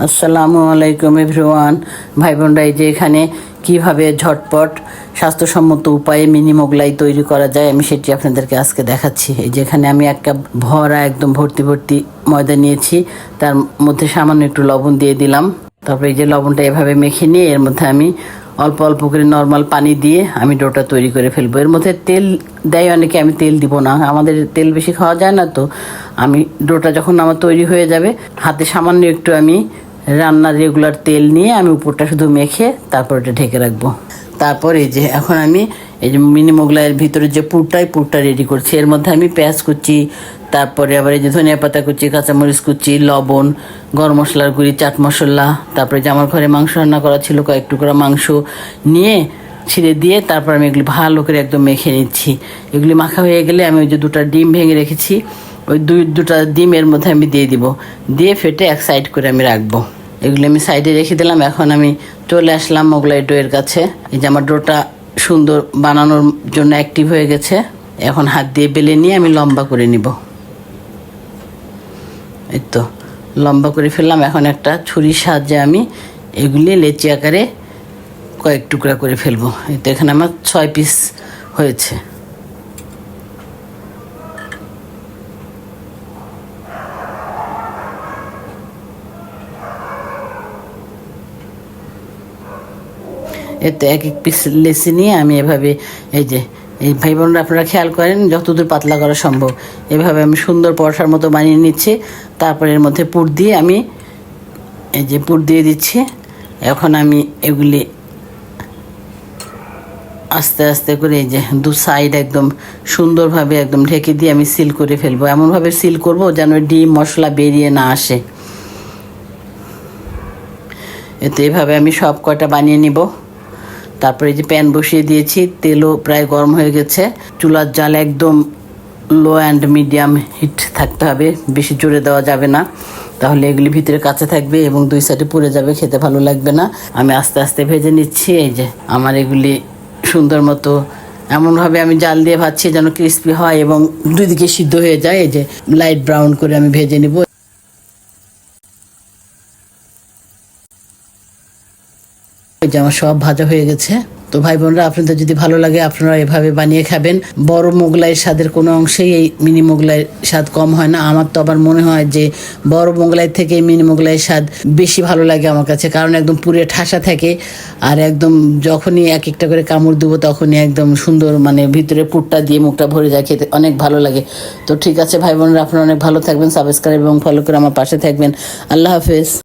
আসসালামু আলাইকুম এভরিওয়ান। ভাই বোনরা এই যে এখানে কীভাবে ঝটপট স্বাস্থ্যসম্মত উপায়ে মিনি মোগলাই তৈরি করা যায়, আমি সেটি আপনাদেরকে আজকে দেখাচ্ছি। এই যেখানে আমি এক কাপ ভরা একদম ভর্তি ভর্তি ময়দা নিয়েছি, তার মধ্যে সামান্য একটু লবণ দিয়ে দিলাম। তারপরে এই যে লবণটা এভাবে মেখে নিয়ে এর মধ্যে আমি অল্প অল্প করে নর্মাল পানি দিয়ে আমি ডোটা তৈরি করে ফেলব। এর মধ্যে তেল দেয় অনেকে, আমি তেল দিব না। আমাদের তেল বেশি খাওয়া যায় না তো। আমি ডোটা যখন আমার তৈরি হয়ে যাবে, হাতে সামান্য একটু আমি রান্নার রেগুলার তেল নিয়ে আমি উপরটা শুধু মেখে তারপর এটা ঢেকে রাখব। তারপর এই যে, এখন আমি এই যে মিনি মোগলাইয়ের ভিতরে যে পুরটাই, পুরটা রেডি করছি। এর মধ্যে আমি পেঁয়াজ কুচি তারপরে আবার এই যে ধনিয়া পাতা কুচি, কাঁচামরিচ কুচি, লবণ, গরম মশলার গুঁড়ি, চাট মশলা, তারপরে যে আমার ঘরে মাংস রান্না করা ছিল কয়েক টুকরা মাংস নিয়ে ছিঁড়ে দিয়ে তারপর আমি এগুলি ভালো করে একদম মেখে নিচ্ছি। এগুলি মাখা হয়ে গেলে আমি ওই যে দুটো ডিম ভেঙে রেখেছি, ওই দুই, দুটা ডিম এর মধ্যে আমি দিয়ে দিব। দিয়ে ফেটে এক সাইড করে আমি রাখব। এগুলি আমি সাইডে রেখে দিলাম, এখন আমি চলে আসলাম মোগলাই ডোয়ের কাছে। এই যে আমার ডোটা সুন্দর বানানোর জন্য অ্যাক্টিভ হয়ে গেছে। এখন হাত দিয়ে বেলে নিয়ে আমি লম্বা করে নিব। এই তো, লম্বা করে ফেললাম। এখন একটা ছুরির সাহায্যে আমি এগুলি লেচি আকারে কয়েক টুকরা করে ফেলব। এই তো, এখানে আমার ছয় পিস হয়েছে। এতে এক এক পিস লেসি নিয়ে আমি এভাবে এই যে এই ভাই বোনরা, আপনারা খেয়াল করেন, যতদূর পাতলা করা সম্ভব। এভাবে আমি সুন্দর পরোটার মতো বানিয়ে নিচ্ছি। তারপর এর মধ্যে পুর দিয়ে আমি এই যে পুর দিয়ে দিচ্ছি। এখন আমি এগুলি আস্তে আস্তে করে এই যে দু সাইড একদম সুন্দরভাবে একদম ঢেকে দিয়ে আমি সিল করে ফেলব। এমনভাবে সিল করব যেন ডিম, মশলা বেরিয়ে না আসে। এতে এভাবে আমি সব কটা বানিয়ে নিব। তারপরে এই যে প্যান বসিয়ে দিয়েছি, তেলও প্রায় গরম হয়ে গেছে। চুলার জাল একদম লো অ্যান্ড মিডিয়াম হিট থাকতে হবে, বেশি জোরে দেওয়া যাবে না। তাহলে এগুলি ভিতরে কাঁচা থাকবে এবং দুই সাইডে পুড়ে যাবে, খেতে ভালো লাগবে না। আমি আস্তে আস্তে ভেজে নিচ্ছি, এই যে আমার এগুলি সুন্দর মতো এমনভাবে আমি জাল দিয়ে ভাজছি যেন ক্রিস্পি হয় এবং দুই দিকে সিদ্ধ হয়ে যায়। এই যে লাইট ব্রাউন করে আমি ভেজে নিব। যে আমার সব ভাজা হয়ে গেছে। তো ভাই বোনরা, আপনাদের যদি ভালো লাগে, আপনারা এভাবে বানিয়ে খাবেন। বড় মোগলাই স্বাদের কোনো অংশেই এই মিনি মোগলাইয়ের স্বাদ কম হয় না। আমার তো আবার মনে হয় যে বড় মোগলাই থেকে মিনি মোগলাইয়ের স্বাদ বেশি ভালো লাগে আমার কাছে। কারণ একদম পুরে ঠাসা থাকে আর একদম যখনই এক একটা করে কামড় দেবো, তখনই একদম সুন্দর মানে ভিতরে পুরটা দিয়ে মুখটা ভরে যায়, খেতে অনেক ভালো লাগে। তো ঠিক আছে ভাই বোনরা, আপনারা অনেক ভালো থাকবেন, সাবস্ক্রাইব এবং ফলো করে আমার পাশে থাকবেন। আল্লাহ হাফেজ।